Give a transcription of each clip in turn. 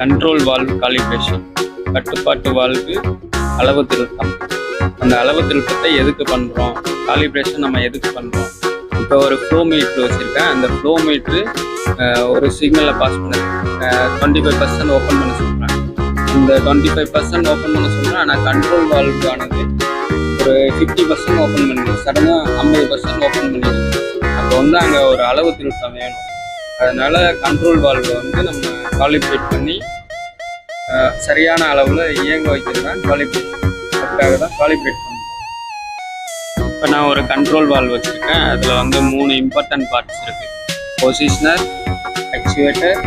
Control valve calibration கட்டுப்பாட்டு valve அளவு திருத்தம். அந்த அளவு திருத்தத்தை எதுக்கு பண்ணுறோம் காலிப்ரேஷன் நம்ம எதுக்கு பண்ணுறோம் இப்போ ஒரு ஃப்ளோ மீட்ரு வச்சுருக்கேன். அந்த ஃப்ளோ மீட்ரு ஒரு சிக்னலை பாஸ் பண்ணுது டுவெண்ட்டி ஃபைவ் பர்சன்ட் ஓப்பன் பண்ண சொல்கிறேன் இந்த டுவெண்ட்டி ஃபைவ் பர்சன்ட் ஓப்பன் பண்ண சொல்கிறேன் ஆனால் கண்ட்ரோல் ஆனது ஒரு ஃபிஃப்டி பர்சன்ட் ஓப்பன் பண்ணிடுது. சடனாக ஐம்பது பர்சன்ட் ஓப்பன் பண்ணிடுது. அப்போ வந்து அங்கே ஒரு அளவு திருத்தம் வேணும். அதனால கண்ட்ரோல் வால்வை வந்து நம்ம காலிப்ரேட் பண்ணி சரியான அளவில் இயங்க வைக்கிறது தான் காலிப்ரேட் அதுக்காக தான் காலிப்ரேட் பண்ணுவோம் இப்போ நான் ஒரு கண்ட்ரோல் வால்வ் வச்சுருக்கேன். அதில் வந்து மூணு இம்பார்ட்டன்ட் பார்ட்ஸ் இருக்குது positioner actuator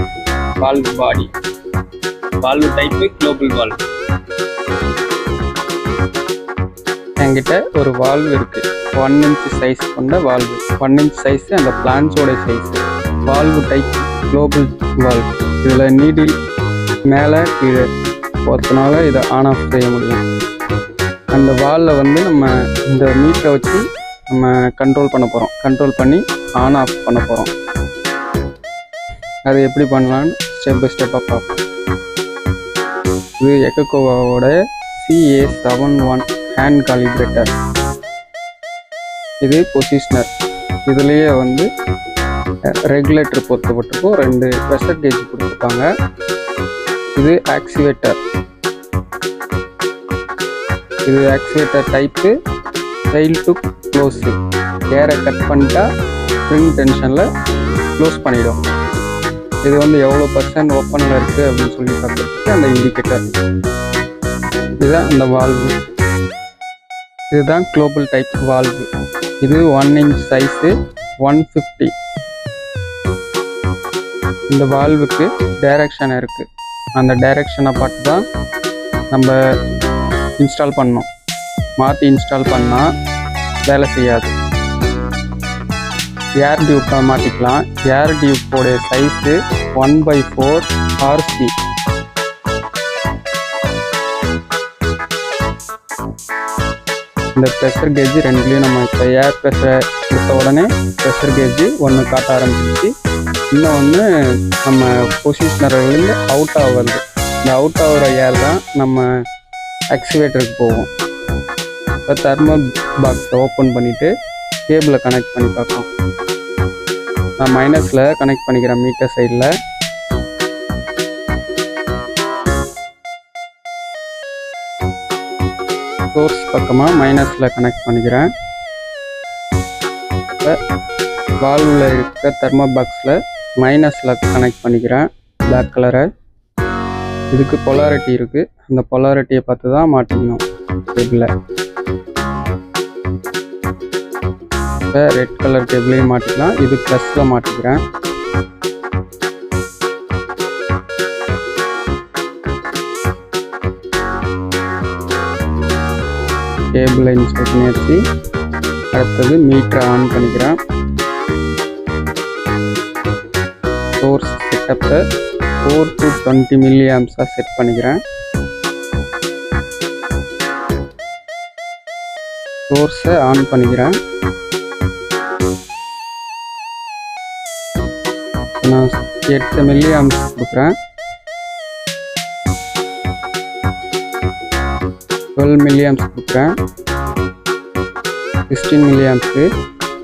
valve body valve type global valve என்கிட்ட ஒரு வால்வ் இருக்குது ஒன் இன்ச் சைஸ் கொண்ட வால்வு ஒன் இன்ச் சைஸ் அந்த பிளான்ஸோட size valve type global valve இதில் நீடில் மேலே கீழே. போகிறதுனால இதை ஆன் ஆஃப் செய்ய முடியும். அந்த வாலில் வந்து நம்ம இந்த மீட்டரை வச்சு நம்ம கண்ட்ரோல் பண்ண போகிறோம் கண்ட்ரோல் பண்ணி ஆன் ஆஃப் பண்ண போகிறோம் அது எப்படி பண்ணலான்னு ஸ்டெப் பை ஸ்டெப்பாக பார்ப்போம். இது எக்கோவாவோட CA seven one hand calibrator இது பொசிஷனர் இதுலேயே வந்து ரெகுலேட்டர் பொருத்தப்பட்டிருக்கும். ரெண்டு ப்ரெஷர் கேஜ் கொடுத்துருப்பாங்க இது ஆக்சிவேட்டர். இது ஆக்சிவேட்டர் டைப்பு. சைல்டு டு க்ளோஸ் ஏரை கட் பண்ணிட்டா ஸ்ப்ரிங் டென்ஷனில் க்ளோஸ் பண்ணிடும். இது வந்து எவ்வளோ பர்சன்ட் ஓப்பனில் இருக்குது அப்படின்னு சொல்லி பார்க்குறதுக்கு அந்த இண்டிகேட்டர் இதுதான் அந்த வால்வு இதுதான் குளோபல் டைப் வால்வு இது one inch size one fifty இந்த வால்வுக்கு டைரக்ஷன் இருக்குது அந்த டைரக்ஷனை பார்த்து தான் நம்ம இன்ஸ்டால் பண்ணோம் மாற்றி இன்ஸ்டால் பண்ணால் வேலை செய்யாது. ஏர் டியூப் மாட்டிக்கலாம். ஏர் டியூப்போடைய size one by four RC இந்த ப்ரெஷர் கேஜ் ரெண்டுலேயும் நம்ம இப்போ ஏர் ப்ரெஷரை கொடுத்த உடனே ப்ரெஷர் கேஜ் ஒன்று காட்ட ஆரம்பிச்சிருச்சு. இன்னொன்று நம்ம பொசிஷனர்லேருந்து அவுட் ஆகிறது இந்த அவுட் ஆகிற ஏர் தான் நம்ம ஆக்சிவேட்டருக்கு போகும். இப்போ தெர்மல் பாக்ஸை ஓப்பன் பண்ணிவிட்டு கேபிளை கனெக்ட் பண்ணி பார்க்கலாம் நான் மைனஸில் கனெக்ட் பண்ணிக்கிறேன் மீட்டர் சைடில் சோர்ஸ் பக்கமாக மைனஸில் கனெக்ட் பண்ணிக்கிறேன். இப்போ வால்வில் இருக்க தெர்மோ பாக்ஸில் மைனஸில் கனெக்ட் பண்ணிக்கிறேன். பிளாக் கலரை இதுக்கு பொலாரிட்டி இருக்குது அந்த பொலாரிட்டியை பார்த்து தான் மாட்டிக்கணும். டேபிளில் இப்போ ரெட் கலர் டேபிளையும் மாட்டிக்கலாம். இது ப்ளஸில் மாட்டிக்கிறேன். டேபிளை இன்ஸ்பெக்ட் பண்ணியாச்சு. அடுத்தது மீட்டரை ஆன் பண்ணிக்கிறேன். சோர்ஸ் செட்டப்பை ஃபோர் டு டுவெண்ட்டி மில்லி ஆம்ஸாக செட் பண்ணிக்கிறேன். சோர்ஸை ஆன் பண்ணிக்கிறேன். நான் எட்டு மில்லி ஆம்ஸ் கொடுக்குறேன். டுவெல் மில்லி ஆம்ஸ் கொடுக்குறேன். சிக்ஸ்டீன் மில்லி ஆம்ஸ்க்கு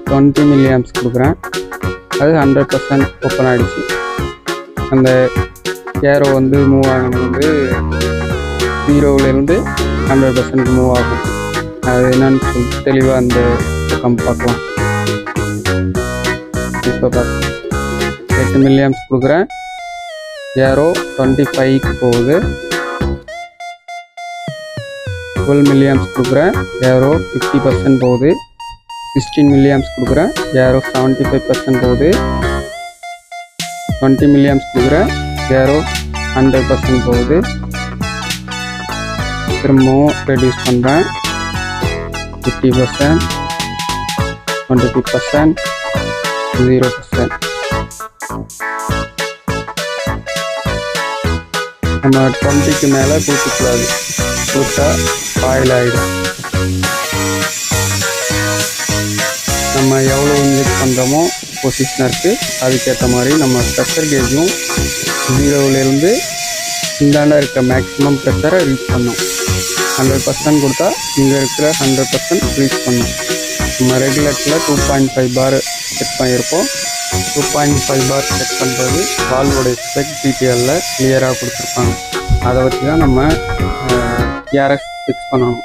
டுவெண்ட்டி மில்லி ஆம்ஸ் கொடுக்குறேன். அது ஹண்ட்ரட் பர்சன்ட் ஓப்பன் ஆகிடுச்சு அந்த ஏரோ வந்து மூவ் ஆகினது வந்து ஜீரோவிலேருந்து ஹண்ட்ரட் பர்சன்ட் மூவ் ஆகும் அது என்னன்னு சொல்லி தெளிவாக அந்த பக்கம் பார்க்கலாம். இப்போ பார்க்க எட்டு மில்லியம்ஸ் கொடுக்குறேன். ஏரோ டுவெண்ட்டி ஃபைவ்க்கு போகுது. டுவெல் மில்லியம்ஸ் கொடுக்குறேன். ஏரோ ஃபிஃப்டி பர்சன்ட் போகுது. சிக்ஸ்டீன் மில்லியாம்ஸ் கொடுக்குறேன் ஏரோ செவன்ட்டி ஃபைவ் பர்சன்ட் போகுது. டுவெண்ட்டி மில்லியாம்ஸ் கொடுக்குறேன் ஏரோ ஹண்ட்ரட் பர்சன்ட் போகுது. திரும்பவும் ரெடியூஸ் பண்ணுறேன் fifty percent twenty five percent zero percent நம்ம டுவெண்ட்டிக்கு மேலே கொடுக்கக்கூடாது கொடுத்தா ஆயில் ஆகிடும் நம்ம எவ்வளோ இன்ஜெக்ட் பண்ணுறோமோ பொசிஷனருக்கு அதுக்கேற்ற மாதிரி நம்ம ப்ரெஷர் கேஜும் ஜீரோவிலேருந்து இந்தாண்ட இருக்க மேக்ஸிமம் ப்ரெஷரை ரீச் பண்ணும். ஹண்ட்ரட் பர்சன்ட் கொடுத்தா இங்கே இருக்கிற ஹண்ட்ரட் பர்சன்ட் ரீச் பண்ணும். நம்ம ரெகுலேட்டரில் two point five bar set பண்ணியிருப்போம் two point five bar check பண்ணுறது வால்வோடைய ஸ்பெக் டீட்டெயிலில் கிளியராக கொடுத்துருப்பாங்க அதை வச்சு தான் நம்ம கேரஸ் ஃபிக்ஸ் பண்ணணும்.